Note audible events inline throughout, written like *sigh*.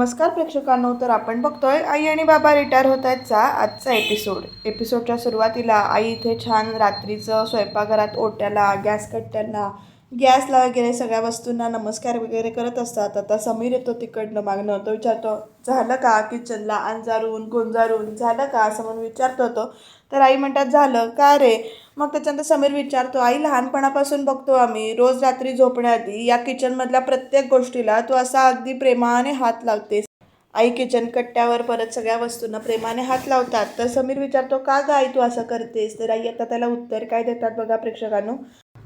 नमस्कार प्रेक्षकांनो तर आपण बघतोय आई आणि बाबा रिटायर होत आहेतचा आजचा एपिसोड एपिसोडच्या सुरुवातीला आई इथे छान रात्रीचं स्वयंपाकघरात ओट्याला गॅस कट्ट्यांना गॅसला वगैरे सगळ्या वस्तूंना नमस्कार वगैरे करत असतात. आता समीर येतो तिकडनं मागणं तो विचारतो झालं का किचनला अंजारून गोंजारून? झालं का? असं म्हणून विचारतो तो. तर आई म्हणतात झालं का रे? मग त्याच्यानंतर समीर विचारतो आई लहानपणापासून बघतो आम्ही रोज रात्री झोपण्याआधी या किचनमधल्या प्रत्येक गोष्टीला तू असा अगदी प्रेमाने हात लावतेस. आई किचन कट्ट्यावर परत सगळ्या वस्तूंना प्रेमाने हात लावतात. तर समीर विचारतो का गं आई तू असं करतेस? तर आई आता त्याला उत्तर काय देतात बघा प्रेक्षकांनो.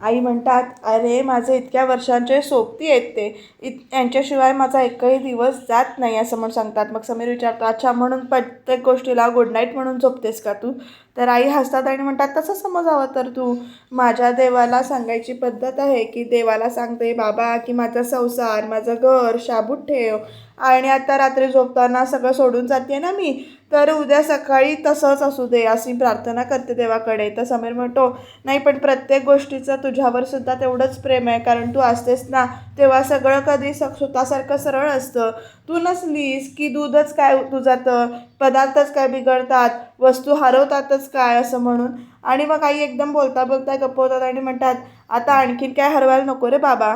आई म्हणतात अरे माझे इतक्या वर्षांचे सोबती आहेत ते. इत यांच्याशिवाय माझा एकही दिवस जात नाही असं म्हणून सांगतात. मग समीर विचारतो अच्छा म्हणून प्रत्येक गोष्टीला गुड नाईट म्हणून झोपतेस का तू? तर आई हसतात आणि म्हणतात तसं समजावं तर तू. माझ्या देवाला सांगायची पद्धत आहे की देवाला सांगते बाबा की माझा संसार माझं घर शाबूत ठेव. आणि आता रात्री झोपताना सगळं सोडून जाते ना मी तर उद्या सकाळी तसंच असू दे अशी प्रार्थना करते देवाकडे. तर समीर म्हणतो नाही पण प्रत्येक गोष्टीचं तुझ्यावर सुद्धा तेवढंच प्रेम आहे कारण तू असतेस ना तेव्हा सगळं कधी स स्वतःसारखं सरळ असतं. तू नसलीस की दूधच काय तुझातं पदार्थच काय बिघडतात वस्तू हरवतातच काय असं म्हणून? आणि मग आई एकदम बोलता बोलता गप्प होतात आणि म्हणतात आता आणखीन काय हरवायला नको रे बाबा.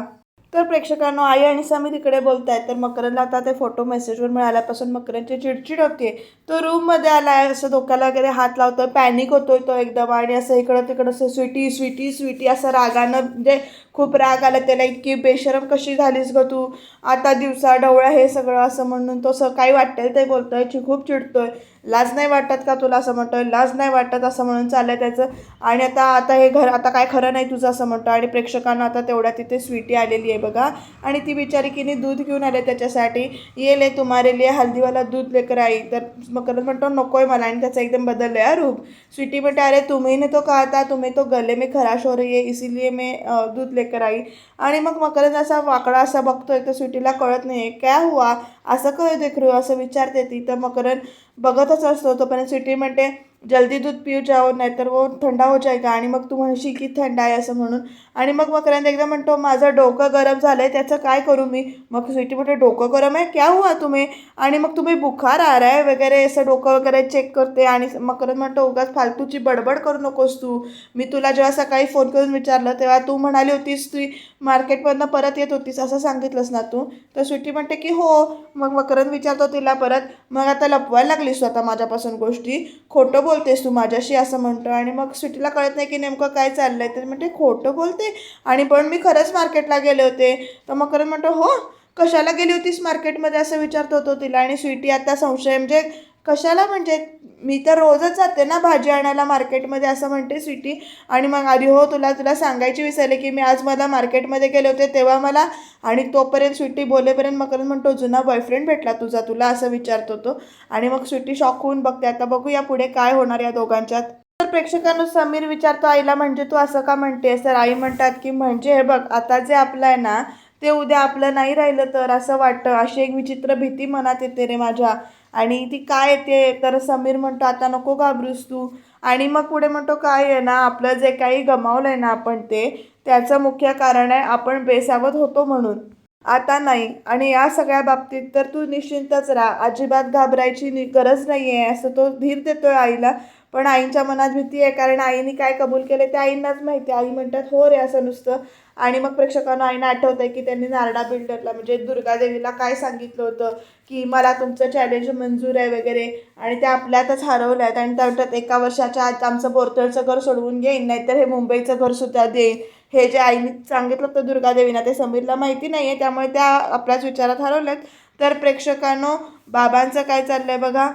तर प्रेक्षकांनो आई आणि समी तिकडे बोलत आहेत तर मकरनला आता ते फोटो मेसेजवर मिळाल्यापासून मकरनची चिडचिड होते तो रूममध्ये आला आहे असं डोक्याला वगैरे हात लावतो पॅनिक होतोय तो एकदम. आणि असं इकडं तिकडं असं स्वीटी स्वीटी स्वीटी असं रागानं म्हणजे खूप राग आला त्याला इतकी बेशरम कशी झालीस ग तू? आता दिवसा ढवळा हे सगळं असं म्हणून तो असं काही वाटेल ते बोलतोय ची खूप चिडतोय. लाज नाही वाटत का तुला असं म्हणतोय? लाज नाही वाटत असं म्हणून चाललंय त्याचं. आणि आता आता हे घर आता काय खरं नाही तुझं असं म्हणतो आणि प्रेक्षकांना आता तेवढ्या तिथे स्वीटी आलेली आहे बघा. आणि ती बिचारी किनी दूध घेऊन आले त्याच्यासाठी. येले तुम्हारे लिए हल्दीवाला दूध लेकर आई. तर मकर म्हणतो नको आहे मला. आणि त्याचं एकदम बदललं आहे रूप. स्वीटी म्हणते अरे तुम्ही ने तो कहता तुम्ही तो गले में खराश हो रही है इसीलिए मी दूध ले लेकर आई आणि मग मकरंद असा वाकडा असा बघतोय तर स्वीटीला कळत नाही क्या हुआ? असं कळ देख असं विचारते ती. तर मकरंद बघतच असतो. तोपर्यंत स्वीटी म्हणते जल्दी दूध पिऊ जाओ नाहीतर वो थंडा हो जाएगा. आणि मग तू म्हणशील की थंड आहे असं म्हणून. आणि मग मकरंद एकदा म्हणतो माझं डोकं गरम झालं आहे त्याचं काय करू मी? मग स्वीटी म्हणते डोकं गरम आहे? क्या हुआ तुम्ही? आणि मग तुम्ही बुखार आ रहा है वगैरे असं डोकं वगैरे चेक करते. आणि मकरंद म्हणतो उगाच फालतूची बडबड करू नकोस तू. मी तुला जेव्हा सकाळी फोन करून विचारलं तेव्हा तू म्हणाली होतीस तू मार्केटमधनं परत येत होतीस असं सांगितलंस ना तू? तर स्वीटी म्हणते की हो. मग मकरंद विचारतो तिला परत. मग आता लपवायला लागलीस तू आता माझ्यापासून गोष्टी. खोटं बोल बोलतेस तू माझ्याशी असं म्हणतो आणि मग स्वीटीला कळत नाही की नेमकं काय चाललंय. तर म्हणते खोटं बोलते आणि पण मी खरंच मार्केटला गेले होते. तर मग मकरंद म्हणतो हो कशाला गेली होतीस मार्केटमध्ये? असं विचारतो होतो तिला आणि स्वीटी आता संशय म्हणजे कशाला म्हणजे? मी तर रोजच जाते ना भाजी आणायला मार्केटमध्ये असं म्हणते स्वीटी. आणि मग आधी हो तुला तुला सांगायची विसरले की मी आज मला मार्केटमध्ये गेले होते तेव्हा मला आणि तोपर्यंत स्वीटी बोलेपर्यंत मकरंद म्हणतो जुना बॉयफ्रेंड भेटला तुझा तुला असं विचारतो तो आणि मग स्वीटी शॉक होऊन बघते आता बघूया पुढे काय होणार या दोघांच्यात. तर प्रेक्षकांनो समीर विचारतो आईला म्हणजे तू असं का म्हणतेस? तर आई म्हणतात की म्हणजे हे बघ आता जे आपलं आहे ना ते उद्या आपलं नाही राहिलं तर असं वाटतं. अशी एक विचित्र भीती मनात येते रे माझ्या. आणि ती काय येते? तर समीर म्हणतो आता नको घाबरूस तू. आणि मग पुढे म्हणतो काय आहे ना आपलं जे काही गमावलं आहे ना आपण ते त्याचं मुख्य कारण आहे आपण बेसावत होतो म्हणून. आता नाही. आणि या सगळ्या बाबतीत तर तू निश्चिंतच राहा. अजिबात घाबरायची नि गरज नाही आहे असं तो धीर देतोय आईला. पण आईच्या मनात भीती आहे कारण आईने काय कबूल केले ते आईंनाच माहिती आहे. आई म्हणतात हो रे असं नुसतं. आणि मग प्रेक्षकांना आईनं आठवत आहे की त्यांनी नारडा बिल्डरला म्हणजे दुर्गादेवीला काय सांगितलं होतं? की मला तुमचं चॅलेंज मंजूर आहे वगैरे आणि त्या आपल्यातच हरवल्या आहेत आणि त्या म्हणतात एका वर्षाच्या आत आमचं बोरतळचं घर सोडवून घेईन नाहीतर हे मुंबईचं घरसुद्धा देईन. हे जे आईने सांगितलं होतं दुर्गादेवीना ते समीरला माहिती नाही आहे त्यामुळे त्या आपल्याच विचारात हरवल्यात. तर प्रेक्षकांनो बाबांचं काय चाललं आहे बघा.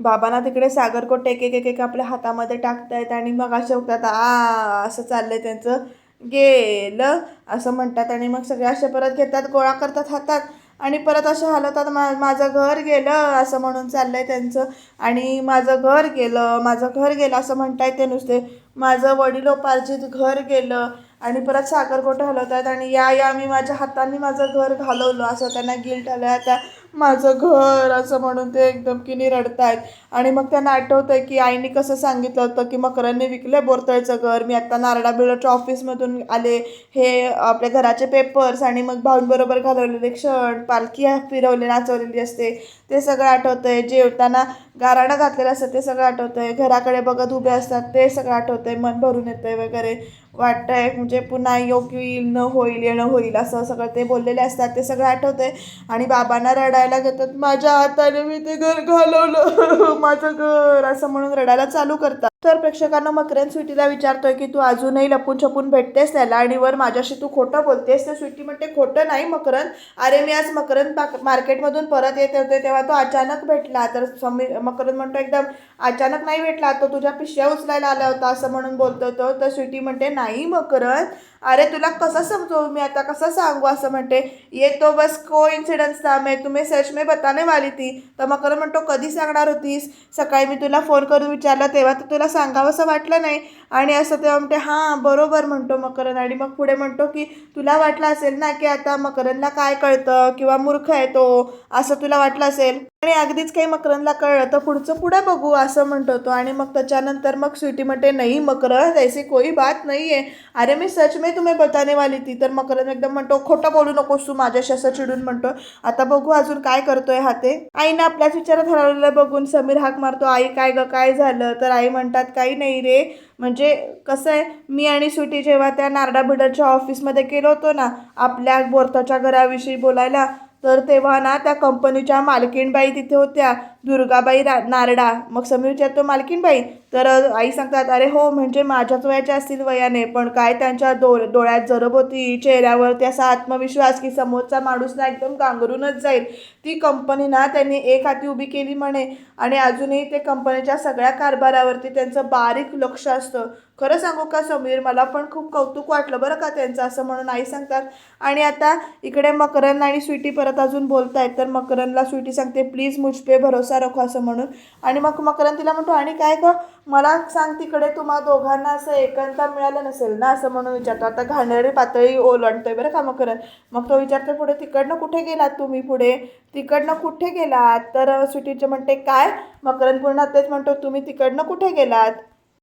बाबांना तिकडे सागरकोट एक एक एक एक आपल्या हातामध्ये टाकतायत आणि मग असे बघतात आ असं चाललं आहे त्यांचं. गेलं असं म्हणतात आणि मग सगळे असे परत घेतात गोळा करतात हातात. आणि परत अशा हलवतात मा माझं घर गेलं असं म्हणून चाललं आहे त्यांचं. आणि माझं घर गेलं माझं घर गेलं असं म्हणतायत ते नुसते. माझं वडिलोपार्जित घर गेलं आणि परत साखरकोटं हलवतात आणि या या मी माझ्या हातांनी माझं घर घालवलं असं त्यांना गिल्ट आलं त्या माझं घर असं म्हणून ते एकदम किनी रडतायत आणि मग त्यांना आठवतं आहे की आईने कसं सांगितलं होतं की मकरांनी विकलं बोरतळचं घर. मी आत्ता नारडा बिल्डरच्या ऑफिसमधून आले. हे आपल्या घराचे पेपर्स आणि मग भाऊंबरोबर घालवलेले क्षण पालखी फिरवली नाचवलेली असते. ते सगळं आठवतं आहे जेवताना गाराणं घातलेलं असतं ते सगळं आठवतं आहे घराकडे बघत उभे असतात ते सगळं आठवतं आहे मन भरून येतं आहे वगैरे. वाटतंय म्हणजे पुन्हा योग येईल न होईल येणं होईल असं सगळं ते बोललेले असतात ते सगळं आठवतंय. आणि बाबांना रडायला घेतात माझ्या हाताने मी ते घर घालवलं *laughs* माझं घर असं म्हणून रडायला चालू करतात. तर प्रेक्षकांना मकरन स्वीटीला विचारतोय की तू अजूनही लपून छपून भेटतेस त्याला आणि वर माझ्याशी तू खोटं बोलतेस? तर स्वीटी म्हणते खोटं नाही मकरन अरे मी आज मकरन पाक- मार्केटमधून परत येत होते तेव्हा तो अचानक भेटला. तर समीर मकरन म्हणतो एकदम अचानक नाही भेटला तो तुझ्या पिशव्या उचलायला आला होता असं म्हणून बोलतो तो. तर स्वीटी म्हणते नाही मकरन अरे तुला कसं समजवू मी आता? कसं सांगू असं म्हणते? ये तो बस को इन्सिडन्स था मैं तुम्ही सच में बताने वाली ती तर मकरन म्हणतो कधी सांगणार होतीस? सकाळी मी तुला फोन करून विचारलं तेव्हा तर तुला सांगावं असं वाटलं नाही. आणि असं तेव्हा म्हणते हां बरोबर म्हणतो मकरन आणि मग पुढे म्हणतो की तुला वाटलं असेल ना की आता मकरनला काय कळतं? किंवा मूर्ख आहे तो? असं तुला वाटलं असेल? आणि अगदीच काही मकरंदला कळलं तर पुढचं पुढे बघू असं म्हणतो तो आणि मग त्याच्यानंतर मग स्वीटी म्हणते नाही मकरंद ऐसी कोई बात नाही आहे अरे मी सच में तुम्ही बताने वाली ती तर मकरंद एकदम म्हणतो खोटं बोलू नकोस तू माझ्याशी असं चिडून म्हणतो. आता बघू अजून काय करतोय हा ते आईनं आपल्याच विचारात हरवलेलं बघून समीर हाक मारतो आई काय ग काय झालं? तर आई म्हणतात काही नाही रे. म्हणजे कसं आहे मी आणि स्वीटी जेव्हा त्या नारडा भिडरच्या ऑफिसमध्ये गेलो होतो ना आपल्या बोरताच्या घराविषयी बोलायला तर तेव्हा ना त्या कंपनीच्या मालकीणबाई तिथे होत्या. दुर्गाबाई रा नारडा मग समीर विचारतो मालकीणबाई तर आई सांगतात अरे हो म्हणजे माझ्याच वयाच्या असतील वयाने पण काय त्यांच्या डो डोळ्यात जरब होती चेहऱ्यावरती असा आत्मविश्वास की समोरचा माणूस ना एकदम गांगरूनच जाईल. ती कंपनी ना त्यांनी एक हाती उभी केली म्हणे. आणि अजूनही ते कंपनीच्या सगळ्या कारभारावरती त्यांचं बारीक लक्ष असतं. खरं सांगू का समीर? मला पण खूप कौतुक वाटलं बरं का त्यांचं असं म्हणून आई सांगतात. आणि आता इकडे मकरन आणि स्वीटी परत अजून बोलत आहेत तर मकरनला स्वीटी सांगते प्लीज मुझ पे भरोसा रखो असं म्हणून. आणि मग मकरन तिला म्हणतो आणि काय ग? मला सांग तिकडे तुम्हा दोघांना असं एकांता मिळालं नसेल ना? असं म्हणून विचारतो. आता घाणेरडी पातळी ओलांडतोय बरं का मकरन मग तो विचारतो पुढे तिकडनं कुठे गेलात तुम्ही पुढे? तिकडनं कुठे गेलात? तर सुटीचे म्हणते काय? मकरन पूर्ण तेच म्हणतो तुम्ही तिकडनं कुठे गेलात?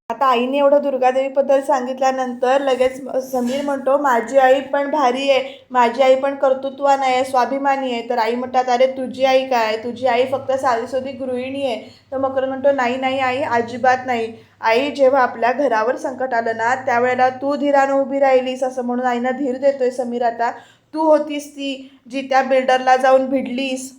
आता आईने एवढं दुर्गादेवीबद्दल सांगितल्यानंतर लगेच समीर म्हणतो माझी आई पण भारी आहे. माझी आई पण कर्तृत्वान आहे स्वाभिमानी आहे. तर आई म्हणतात अरे तुझी आई काय तुझी आई फक्त साधीसुधी गृहिणी आहे. तर मकर म्हणतो नाही नाही आई अजिबात नाही. आई जेव्हा आपल्या घरावर संकट आलं ना त्यावेळेला तू धीरानं उभी राहिलीस असं म्हणून आईना धीर देतोय समीर आता. तू होतीस ती जी त्या बिल्डरला जाऊन भिडलीस.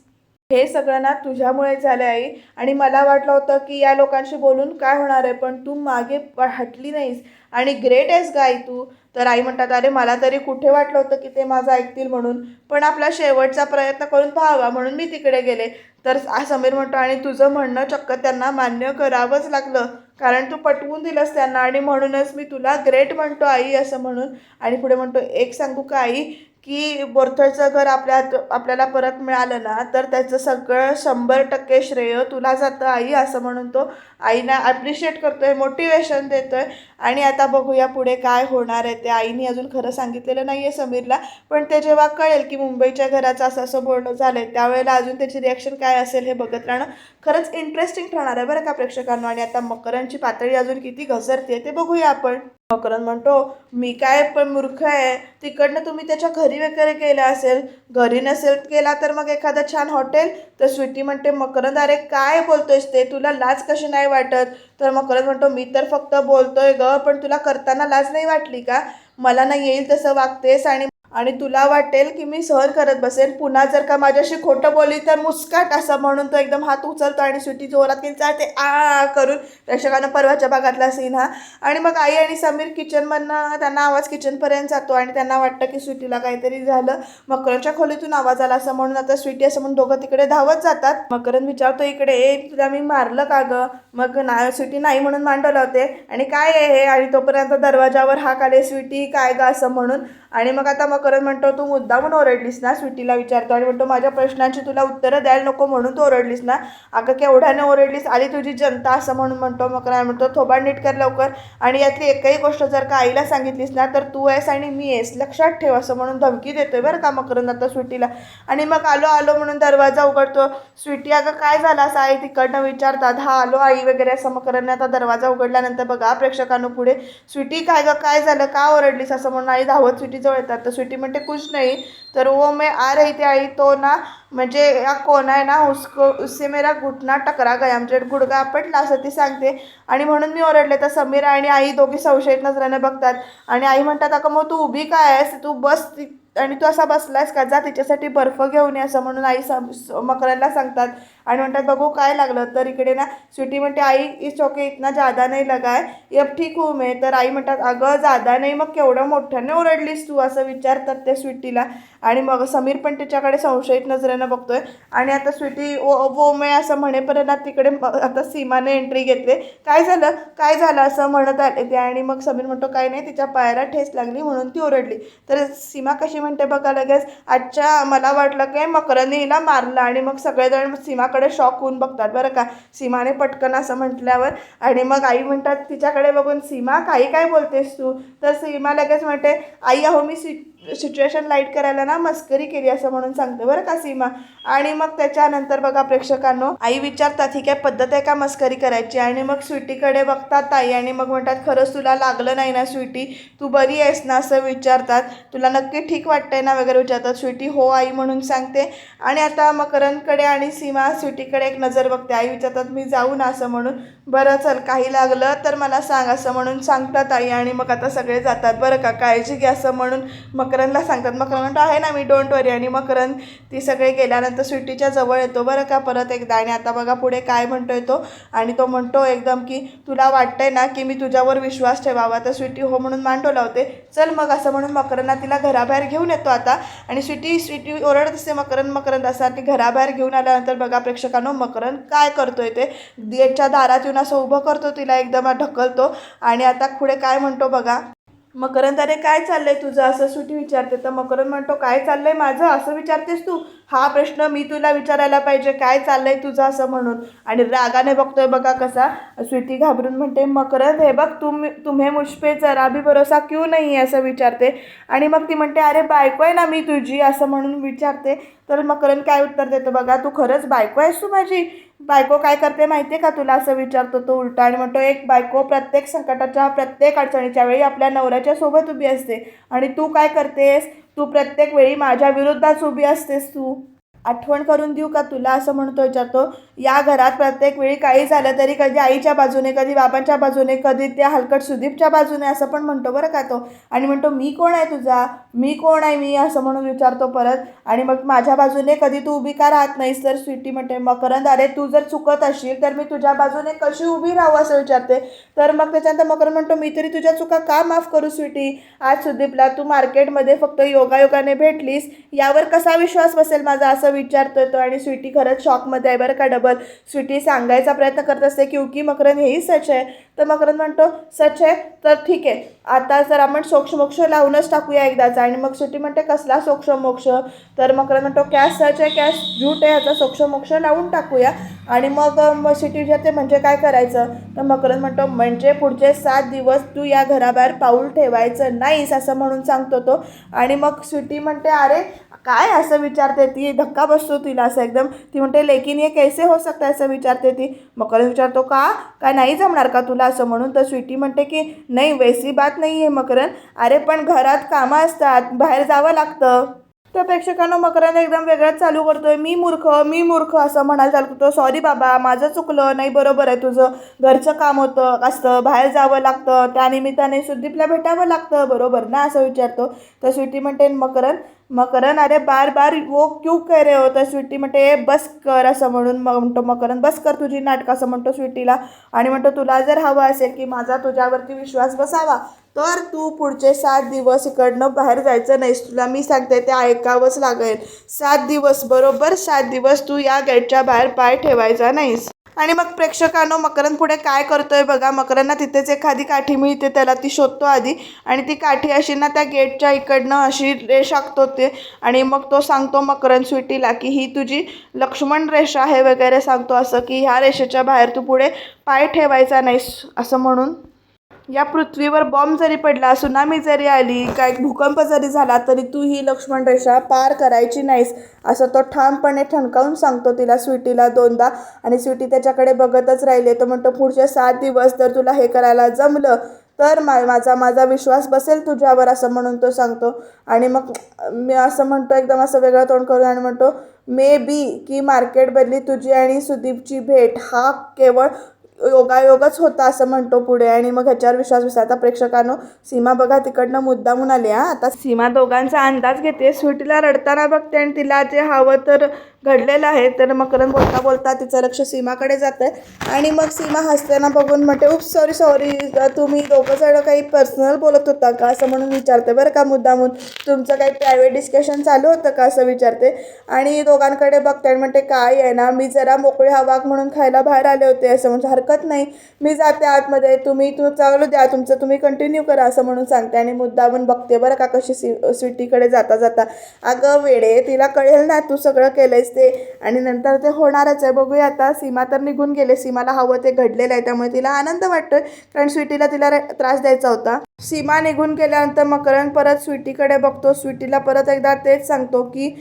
हे सगळं ना तुझ्यामुळे झालं आहे आणि मला वाटलं होतं की या लोकांशी बोलून काय होणार आहे पण तू मागे हटली नाहीस. आणि ग्रेट आहेस गाय तू. तर आई म्हणतात अरे मला तरी कुठे वाटलं होतं की ते माझं ऐकतील म्हणून. पण आपला शेवटचा प्रयत्न करून पाहावा म्हणून मी तिकडे गेले. तर समीर म्हणतो आणि तुझं म्हणणं चक्क त्यांना मान्य करावंच लागलं. कारण तू पटवून दिलंस त्यांना आणि म्हणूनच मी तुला ग्रेट म्हणतो आई असं म्हणून. आणि पुढे म्हणतो एक सांगू का आई? की बोरथळचं घर आपल्या आपल्याला परत मिळालं ना तर त्याचं सगळं शंभर टक्के श्रेय तुला जातं आई असं म्हणून तो आईना ॲप्रिशिएट करतोय मोटिवेशन देतोय. आणि आता बघूया पुढे काय होणार आहे ते. आईने अजून खरं सांगितलेलं नाही आहे समीरला पण ते जेव्हा कळेल की मुंबईच्या घराचं असं असं बोलणं झालं आहे त्यावेळेला अजून त्याची रिॲक्शन काय असेल हे बघत राहणं खरंच इंटरेस्टिंग ठरणार आहे बरं का प्रेक्षकांना. आणि आता मकरांची पातळी अजून किती घसरते ते बघूया आपण. मकरन म्हणतो मी काय पण मूर्ख आहे तिकडनं तुम्ही त्याच्या घरी वगैरे गेला असेल घरी नसेल केला तर मग एखादं छान हॉटेल? तर स्वीटी म्हणते मकरंद अरे काय बोलतोयस ते? तुला लाज कशी नाही वाटत? तर मकरंद म्हणतो मी तर फक्त बोलतोय ग पण तुला करताना लाज नाही वाटली का? मला ना येईल तसं वागतेस आणि आणि तुला वाटेल की मी सहन करत बसेन. पुन्हा जर का माझ्याशी खोटं बोलली तर मुस्काट असं म्हणून तो एकदम हात उचलतो आणि सुटी जोरात चालते आ करून प्रेक्षकांना परवाच्या भागातला सीन हा. आणि मग आई आणि समीर किचनमधनं त्यांना आवाज किचनपर्यंत जातो आणि त्यांना वाटतं की स्वीटीला काहीतरी झालं. मकरनच्या खोलीतून आवाज आला असं म्हणून आता स्वीटी असं म्हणून दोघं तिकडे धावत जातात. मकरन विचारतो इकडे ए तुला मी मारलं का गं? मग ना स्वीटी नाही म्हणून मांडवलं होते आणि काय आहे हे? आणि तोपर्यंत दरवाजावर हाक आले स्वीटी काय गं? असं म्हणून. आणि मग आता करत म्हणतो तू मुद्दा म्हणून ओरडलीस ना स्वीटीला विचारतो आणि म्हणतो माझ्या प्रश्नांची तुला उत्तरं द्यायला नको म्हणून तू ओरडलीस ना. अगं केवढ्याने ओरडलीस आली तुझी जनता असं म्हणून म्हणतो मकर म्हणतो थोबाड नीट कर लवकर. आणि यातली एकही गोष्ट जर का आईला सांगितलीस ना तर तू आहेस आणि मी आहेस. लक्षात ठेव असं म्हणून धमकी देतोय बरं का मकरंद आता स्वीटीला. आणि मग आलो आलो म्हणून दरवाजा उघडतो. स्वीटी अगं काय झालं असं आई तिकडनं विचारतात हा आलो आई वगैरे असं मकरंदने आता दरवाजा उघडल्यानंतर बघा प्रेक्षकांनो पुढे. स्वीटी काय गं काय झालं? का ओरडलीस? असं म्हणून आई धावत स्वीटीजवळ येतात. तर स्वीटी म्हणते कुछ नाही. तर वो मैं आ रही थी आई तो ना म्हणजे या कोण आहे ना उसको उससे मेरा घुटना टकरा गया. म्हणजे गुडगा आपटला असं ती सांगते. आणि म्हणून मी ओरडले तर समीर आणि आई दोघी संशयित नजराने बघतात. आणि आई म्हणतात अगं मग तू उभी काय आहेस? तू बस ती आणि तू असा बसलायस का? जा तिच्यासाठी बर्फ घेऊन ये असं म्हणून आई सम स- मकरांना सांगतात. आणि म्हणतात बघू काय लागलं. तर इकडे ना स्वीटी म्हणते आई इस चौके इतना जादा नाही लगाय यब ठीक होऊ मे. तर आई म्हणतात अगं जादा नाही मग केवढं मोठ्याने ओरडलीस तू? असं विचारतात ते स्वीटीला. आणि मग समीर पण तिच्याकडे संशयित नजरेनं बघतोय. आणि आता स्वीटी ओ वो मे असं म्हणेपर्यंत तिकडे आता सीमाने एंट्री घेतले. काय झालं? काय झालं? असं म्हणत आले ते. आणि मग समीर म्हणतो काय नाही तिच्या पायाला ठेस लागली म्हणून ती ओरडली. तर सीमा कशी म्हणते बघा लगेच आजच्या मला वाटलं काय मकरनीला मारलं. आणि मग सगळेजण सीमाकडे शॉक होऊन बघतात. बरं का? सीमाने पटकन असं म्हटल्यावर आणि मग आई म्हणतात तिच्याकडे बघून सीमा काही काय बोलतेस तू? तर सीमा लगेच म्हणते आई अहो मी सी सिच्युएशन लाइट करायला ना मस्करी केली असं म्हणून सांगते बरं का सीमा? आणि मग त्याच्यानंतर बघा प्रेक्षकांनो आई विचारतात ही काय पद्धत आहे का मस्करी करायची? आणि मग स्वीटीकडे बघतात ताई आणि मग म्हणतात खरंच तुला लागलं नाही ना स्वीटी? तू बरी आहेस ना? असं विचारतात. तुला नक्की ठीक वाटतंय ना? वगैरे विचारतात. स्वीटी हो आई म्हणून सांगते. आणि आता मकरणकडे आणि सीमा स्वीटीकडे एक नजर बघते. आई विचारतात मी जाऊ ना? असं म्हणून. बरं चल काही लागलं तर मला सांग असं म्हणून सांगतात आई आणि मग आता सगळे जातात. बरं का काळजी घ्या असं म्हणून मग मकरनला सांगतात मकरंद म्हणतो आहे ना मी डोंट वरी आणि मकरंद ती सगळे गेल्यानंतर स्वीटीच्या जवळ येतो बरं का परत एकदा. आणि आता बघा पुढे काय म्हणतोय तो. आणि तो म्हणतो एकदम की तुला वाटतंय ना की मी तुझ्यावर विश्वास ठेवावा. तर स्वीटी हो म्हणून मान लावते. चल मग असं म्हणून मकरंदला तिला घराबाहेर घेऊन येतो आता. आणि स्वीटी स्वीटी ओरडत असते मकरंद मकरंद असं आणि घराबाहेर घेऊन आल्यानंतर बघा प्रेक्षकांनो मकरंद काय करतोय ते. गेटच्या दारात येऊन असं उभं करतो तिला एकदम ढकलतो. आणि आता पुढे काय म्हणतो बघा. मकरंद अरे काय चाललंय तुझं? असं सुटी विचारते. तर मकरंद म्हणतो काय चाललंय माझं? असं विचारतेस तू? हा प्रश्न मी तुला विचारायला पाहिजे. काय चाललंय तुझं? असं म्हणून. आणि रागाने बघतोय बघा कसा. स्वीटी घाबरून म्हणते मकरंद हे बघ तुम तुम्हे मुझपे जरा भी भरोसा क्यों नाही आहे? असं विचारते. आणि मग ती म्हणते अरे बायको आहे ना मी तुझी? असं म्हणून विचारते. तर मकरंद काय उत्तर देतो बघा तू खरंच बायको आहेस तू माझी? बायको काय करते माहिती आहे का तुला? असं विचारतो तो उलटा आणि म्हणतो एक बायको प्रत्येक संकटाच्या प्रत्येक अडचणीच्या वेळी आपल्या नवऱ्याच्या सोबत उभी असते. आणि तू काय करतेस? तू प्रत्येक वेळी माझ्या विरोधात उभी असतेस तू. आठवण करून देऊ का? तुला असं म्हणतो विचारतो या घरात प्रत्येक वेळी काही झालं तरी कधी आईच्या बाजूने कधी बाबांच्या बाजूने कधी त्या हलकट सुदीपच्या बाजूने असं पण म्हणतो बरं का तो. आणि म्हणतो मी कोण आहे तुझा? मी कोण आहे मी? असं म्हणून विचारतो परत. आणि मग माझ्या बाजूने कधी तू उभी का राहत नाहीस तर स्वीटी म्हणते मकरंद अरे तू जर चुकत असशील तर मी तुझ्या बाजूने कशी उभी राहू? असं विचारते. तर मग त्याच्यानंतर मकरंद म्हणतो मी तरी तुझ्या चुका का माफ करू स्वीटी? आज सुदीपला तू मार्केटमध्ये फक्त योगायोगाने भेटलीस. यावर कसा विश्वास बसेल माझा? असं विचारतोय तो आणि स्वीटी खरंच शॉकमध्ये आहे बरं का डबल स्वीटी सांगायचा प्रयत्न करत असते की उकी मकरंद हेही सच आहे. तर मकरंद म्हणतो सच आहे? तर ठीक आहे. आता जर आपण सोक्षमोक्ष लावूनच टाकूया एकदाचा. आणि मग स्वीटी म्हणते कसला सोक्षमोक्ष? तर मकरन म्हणतो कॅश सच आहे कॅश झूट आहे. ह्याचा सोक्षमोक्ष लावून टाकूया. आणि मग मग सिटी विचारते म्हणजे काय करायचं? तर मकरंद म्हणतो म्हणजे पुढचे सात दिवस तू या घराबाहेर पाऊल ठेवायचं नाहीस असं म्हणून सांगतो तो. आणि मग स्वीटी म्हणते अरे काय असं विचारते ती? धक्का बसतो तिला असं एकदम. ती म्हणते लेकिन ये कैसे हो सकता असं विचारते ती. मकर विचारतो का? काय नाही जमणार का तुला? असं म्हणून तर स्वीटी म्हणते की नाही वैसी बात नाही आहे मकरन अरे पण घरात कामं असतात. बाहेर जावं लागतं. तर प्रेक्षकांना मकरंद एकदम वेगळंच चालू करतोय. मी मूर्ख मी मूर्ख असं म्हणायला चालू करतो सॉरी बाबा माझं चुकलं. नाही बरोबर आहे तुझं. घरचं काम होतं असतं. बाहेर जावं लागतं. त्यानिमित्ताने सुदीपला भेटावं लागतं. बरोबर ना? असं विचारतो. तर स्वीटी म्हणते मकरन मकरन अरे बार बार वो क्यू कह रहे हो? तर स्वीटी म्हणते बस कर असं म्हणून मग म्हणतो मकरन बस कर तुझी नाटकं असं म्हणतो स्वीटीला. आणि म्हणतो तुला जर हवं असेल की माझा तुझ्यावरती विश्वास बसावा तर तू पुढचे सात दिवस इकडनं बाहेर जायचं नाहीस. तुला मी सांगते ते ऐकावंच लागेल. सात दिवस बरोबर सात दिवस तू या गेटच्या बाहेर पाय ठेवायचा नाहीस. आणि मग प्रेक्षकांनो मकरंद पुढे काय करतोय बघा. मकरंदना तिथेच एखादी काठी मिळते त्याला ती शोधतो आधी. आणि ती काठी अशी ना त्या गेटच्या इकडनं अशी रेष आखतो ते. आणि मग तो सांगतो मकरंद स्वीटीला की ही तुझी लक्ष्मण रेषा आहे वगैरे सांगतो असं की ह्या रेषेच्या बाहेर तू पुढे पाय ठेवायचा नाहीस असं म्हणून. या पृथ्वीवर बॉम्ब जरी पडला सुनामी जरी आली काय भूकंप जरी झाला तरी तू ही लक्ष्मण रेषा पार करायची नाहीस असं तो ठामपणे ठणकावून सांगतो तिला स्वीटीला दोनदा. आणि स्वीटी त्याच्याकडे बघतच राहिले तो म्हणतो पुढचे सात दिवस जर तुला हे करायला जमलं तर मा माझा माझा विश्वास बसेल तुझ्यावर असं म्हणून तो सांगतो. आणि मग मी असं म्हणतो एकदम असं वेगळं तोंड करून आणि म्हणतो मे बी की मार्केट बदली तुझी आणि सुदीपची भेट हा केवळ योगायोगच होता असं म्हणतो पुढे. आणि मग ह्याच्यावर विश्वास बसला आता प्रेक्षकांनो. सीमा बघा तिकडनं मुद्दामून आली हा. आता सीमा दोघांचा अंदाज घेते. स्वीटीला रडताना बघते आणि तिला जे हवं तर घडलेलं आहे तर मकरंद बोलता बोलता तिचं लक्ष सीमाकडे जातं आहे आणि मग सीमा हसताना बघून म्हणते उप सॉरी सॉरी तुम्ही दोघं जण काही पर्सनल बोलत होता का? असं म्हणून विचारते बरं का मुद्दामून. तुमचं काही प्रायव्हेट डिस्कशन चालू होतं का? असं विचारते. आणि दोघांकडे बघते आणि म्हणते काय आहे ना मी जरा मोकळी हवाक म्हणून खायला बाहेर आले होते. असं म्हणजे हरकत हरकत नाही. मी जाते आतमध्ये. तुम्ही तू चालू द्या. तुमचं तुम्ही कंटिन्यू करा असं म्हणून सांगते आणि मुद्दामून बघते बरं का कशी सी स्वीटीकडे जाता जाता. अगं वेडे तिला कळेल ना तू सगळं केलंयस ते. आणि नंतर ते होणारच आहे. बघूया आता. सीमा तर निघून गेले. सीमाला हवं ते घडलेलं आहे. त्यामुळे तिला आनंद वाटतोय. कारण स्वीटीला तिला त्रास द्यायचा होता. सीमा निघून गेल्यानंतर मकरंद परत स्वीटीकडे बघतो. स्वीटीला परत एकदा तेच सांगतो की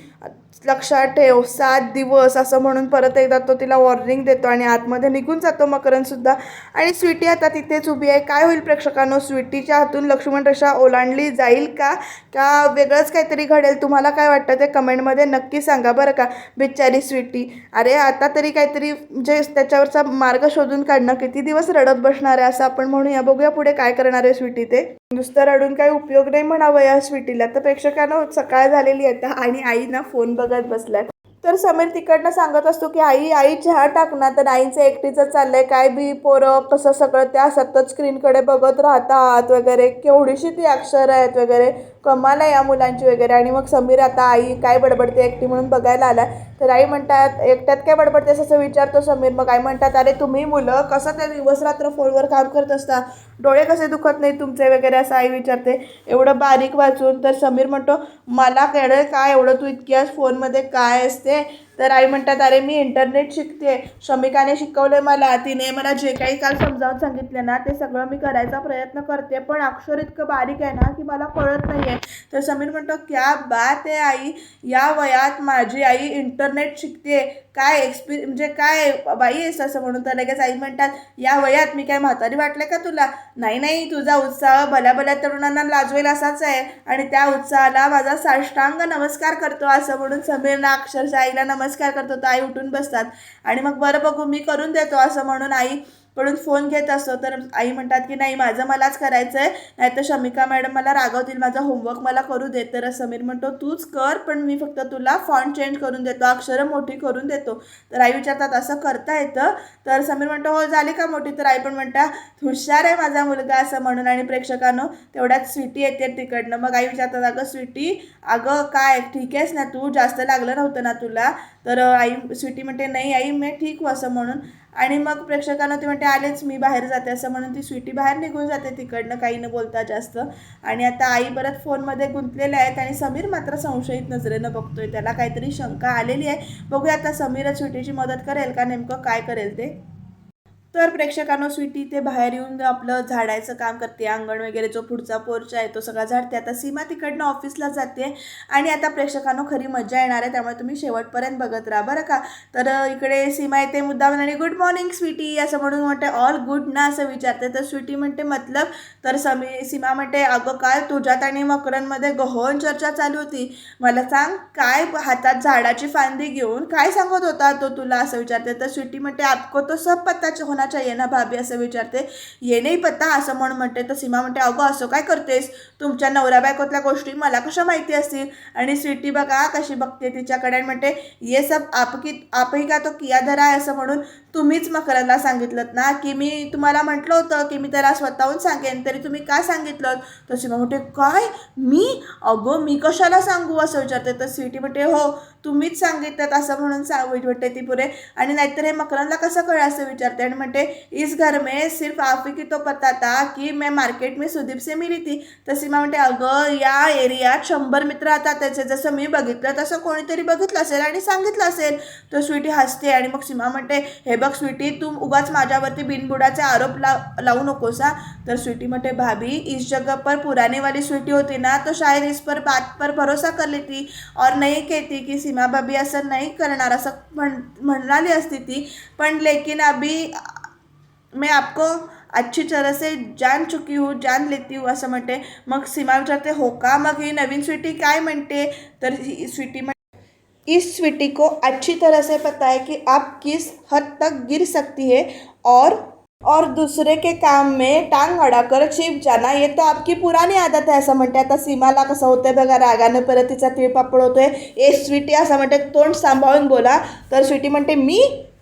लक्षात ठेव सात दिवस असं म्हणून परत एकदा तो तिला वॉर्निंग देतो आणि आतमध्ये निघून जातो मकरंदसुद्धा आणि स्वीटी आता तिथेच उभी आहे. काय होईल प्रेक्षकांनो? स्वीटीच्या हातून लक्ष्मण रेषा ओलांडली जाईल का? का वेगळंच काहीतरी घडेल? तुम्हाला काय वाटतं ते कमेंटमध्ये नक्की सांगा बरं का बिचारी स्वीटी. अरे आता तरी काहीतरी म्हणजे त्याच्यावरचा मार्ग शोधून काढणं. किती दिवस रडत बसणार आहे असं आपण म्हणूया. बघूया पुढे काय करणार आहे स्वीटी ते. नुसतं रडून काही उपयोग नाही म्हणावं या स्वीटीला. तर प्रेक्षकांना सकाळ झालेली आहे. आता आणि आई ना फोन बघत बसलाय. तर समीर तिकडनं सांगत असतो की आई आई चहा टाकणार तर आईचं एकटीचं चाललंय. काय बी पोरं कसं सगळं त्या सतत स्क्रीनकडे बघत राहतात वगैरे. केवढीशी ती अक्षर आहेत वगैरे. कमाल आहे या मुलांची वगैरे. आणि मग समीर आता आई काय बडबडते एकटी म्हणून बघायला आला तर आई म्हणतात एकट्यात काय बडबडते असं विचारतो समीर. मग आई म्हणतात अरे तुम्ही मुलं कसं ते दिवस रात्र फोनवर काम करत असता? डोळे कसे दुखत नाही तुमचे वगैरे? असं आई विचारते. एवढं बारीक वाचून तर समीर म्हणतो मला कळलं काय एवढं तू इतकी आज फोनमध्ये काय असते? तर आई म्हणतात अरे मी इंटरनेट शिकते. शमिकाने शिकवले मला. तिने मला जे काही काल समजावून सांगितलं ना ते सगळं मी करायचा प्रयत्न करते. पण अक्षर इतकं बारीक आहे ना की मला कळत नाही आहे तर समीर म्हणतो क्या बात आहे आई. या वयात माझी आई इंटरनेट शिकते. काय एक्सपि म्हणजे काय बाई आहेस असं म्हणून? तर लगेच आई म्हणतात या वयात मी काय म्हातारी वाटले का तुला? नाही नाही. तुझा उत्साह भल्या भल्या तरुणांना लाजवेल असाच आहे. आणि त्या उत्साहाला माझा साष्टांग नमस्कार करतो असं म्हणून समीरना अक्षरशः आईला नमस्कार करतो. तर आई उठून बसतात. आणि मग बरं बघू मी करून देतो असं म्हणून आई कडून फोन घेत असतो. तर आई म्हणतात की नाही माझं मलाच करायचं आहे नाही तर शमिका मॅडम मला रागवतील. माझा होमवर्क मला करू दे. तर समीर म्हणतो तूच कर पण मी फक्त तुला फॉन्ट चेंज करून देतो. अक्षरं मोठी करून देतो. तर आई विचारतात असं करता येतं? तर समीर म्हणतो हो झाली का मोठी? तर आई पण म्हणता हुशार आहे माझा मुलगा असं म्हणून. आणि प्रेक्षकांनो तेवढ्यात स्वीटी येते तिकडनं. मग आई विचारतात अगं स्वीटी अगं काय? ठीक आहेस ना तू? जास्त लागलं नव्हतं ना तुला? तर आई स्वीटी म्हणते नाही आई मी ठीक हो असं म्हणून. आणि मग प्रेक्षकांना ती म्हणते आलेच मी बाहेर जाते असं म्हणून ती स्वीटी बाहेर निघून जाते तिकडनं काही न बोलता जास्त. आणि आता आई परत फोनमध्ये गुंतलेल्या आहेत आणि समीर मात्र संशयित नजरेनं बघतोय. त्याला काहीतरी शंका आलेली आहे. बघूया आता समीरच स्वीटीची मदत करेल का? नेमकं काय करेल ते? तर प्रेक्षकांनो स्वीटी ते बाहेर येऊन आपलं झाडायचं काम करते. अंगण वगैरे जो पुढचा पोर्च आहे तो सगळा झाडते. आता सीमा तिकडनं ऑफिसला जाते आणि आता प्रेक्षकांनो खरी मजा येणार आहे. त्यामुळे तुम्ही शेवटपर्यंत बघत राहा बरं का? तर इकडे सीमा येते मुद्दा आणि गुड मॉर्निंग स्वीटी. असं म्हणून म्हणते ऑल गुड ना? असं विचारते. तर स्वीटी म्हणते मतलब? तर समी सीमा म्हणते अगं काय तुझ्यात आणि मकरांमध्ये गहन चर्चा चालू होती. मला सांग काय हातात झाडाची फांदी घेऊन काय सांगत होता तो तुला? असं विचारते. तर स्वीटी म्हणते आपको तो सब पत्ताचे होणार कोणाच्या ना भाभी असं विचारते. ये नाही पत्ता असं म्हणून म्हणते. तर सीमा म्हणते अगं असं काय करतेस? तुमच्या नवऱ्या बायकोतल्या गोष्टी मला कशा माहिती असतील? आणि स्वीटी बघा कशी बघते तिच्याकडे आणि म्हणते ये सब आपकी आपही का तो किया धरा आहे असं म्हणून तुम्हीच मकरांना सांगितलं ना? की मी तुम्हाला म्हटलं होतं की मी त्याला स्वतःहून सांगेन. तरी तुम्ही का सांगितलं तर सीमा म्हणते काय? मी? अगं मी कशाला सांगू? असं विचारते. तर स्वीटी म्हणते हो तुम्हीच सांगितलं असं म्हणून सांग म्हणते ती पुरे. आणि नाहीतर हे मकरांना कसं कळ असं विचारते आणि म्हणते इस घर में सिर्फ आप ही की तो पता था की मैं मार्केट में सुदीप से मिली ती तर सीमा म्हणते अगं या एरियात शंभर मित्र आता त्याचे जसं मी बघितलं तसं कोणीतरी बघितलं असेल आणि सांगितलं असेल. तर स्वीटी हसते आणि मग सीमा म्हणते हे बघ स्वीटी तू उगाच माझ्यावरती बिनबुडाचे आरोप ला लावू नकोस हा. तर स्वीटी म्हणते भाभी इस जगह पर पुराने वाली स्वीटी होती ना तो शायद इस पर बात पर भरोसा कर लेती और नहीं कहती की सीमा भाभी असं नाही करणार असं म्हण म्हणाली असती ती. पण लेकिन अभी मैं आपको अच्छी तरह से जान चुकी हूँ जान लेती हूँ असं म्हणते मग सीमा विचारते हो का मग ही नवीन स्वीटी काय म्हणते? तर ही स्वीटी म्हण इस स्वीटी को अच्छी तरह से पता है कि आप किस हद तक गिर सकती है और और दूसरे के काम में टांग अडाकर चिप जाना ये तो आपकी पुरानी आदत आहे असं म्हणते आता सीमाला कसं होतं बघा रागानं परत तिचा तिळपापड होतोय ए स्वीटी असं म्हणते तोंड सांभाळून बोला। तर स्वीटी म्हणते मी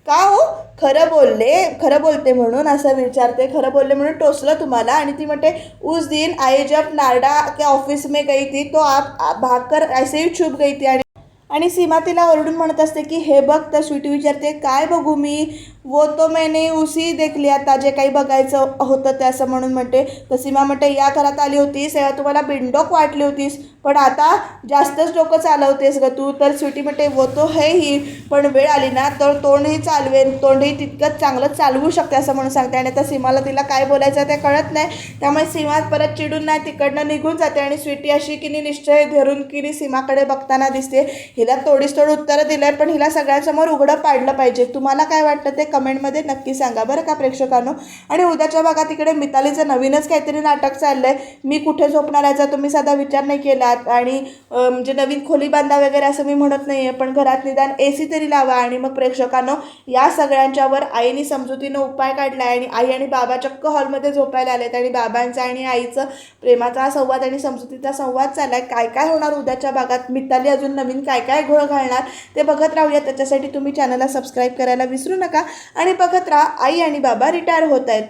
का हो? खरं बोलले खरं बोलते म्हणून असं विचारते. खरं बोलले म्हणून टोचलं तुम्हाला आणि ती म्हणते उस दिन आई जब नारडा के ऑफिस में गई थी तो आप आप भागकर ऐसे ही छुप गई थी. आणि आणि सीमा तिला ओरडून म्हणत असते की हे बघ तर स्वीटी विचारते काय बघू मी? वो तो मैंने उसी देख लिया था जे काही बघायचं होतं ते असं म्हणून म्हणते. तर सीमा म्हणते या घरात आली होतीस तेव्हा तुम्हाला बिंडोक वाटली होतीस. पण आता जास्तच डोकं चालवतेस ग तू. तर स्वीटी म्हणते वो तो है ही पण वेळ आली ना तर तोंडही चालवेन तोंडही तितकंच चांगलं चालवू शकते असं म्हणून सांगते. आणि आता सीमाला तिला काय बोलायचं ते कळत नाही. त्यामुळे सीमा परत चिडून नाही तिकडनं निघून जाते आणि स्वीटी अशी किनी निश्चय धरून किनी सीमाकडे बघताना दिसते. हिला तोडीस तोड उत्तरं दिलं पण हिला सगळ्यांसमोर उघडं पाडलं पाहिजे. तुम्हाला काय वाटतं ते कमेंटमध्ये नक्की सांगा बरं का प्रेक्षकांनो. आणि उद्याच्या भागात इकडे मितालीचं नवीनच काहीतरी नाटक चाललं आहे मी कुठे झोपणार याचा तुम्ही साधा विचार नाही केलात. आणि म्हणजे नवीन खोली बांधा वगैरे असं मी म्हणत नाही आहे पण घरात निदान ए सी तरी लावा. आणि मग प्रेक्षकांनो या सगळ्यांच्यावर आईने समजुतीनं उपाय काढला आहे आणि आई आणि बाबा चक्क हॉलमध्ये झोपायला आलेत आणि बाबांचा आणि आईचं प्रेमाचा संवाद आणि समजुतीचा संवाद चालला आहे काय काय होणार उद्याच्या भागात? मिताली अजून नवीन काय काय घोळ घालणार ते बघत राहूया त्याच्यासाठी तुम्ही चॅनलला सबस्क्राईब करायला विसरू नका. आणि बघत राहा आई आणि बाबा रिटायर होत आहेत.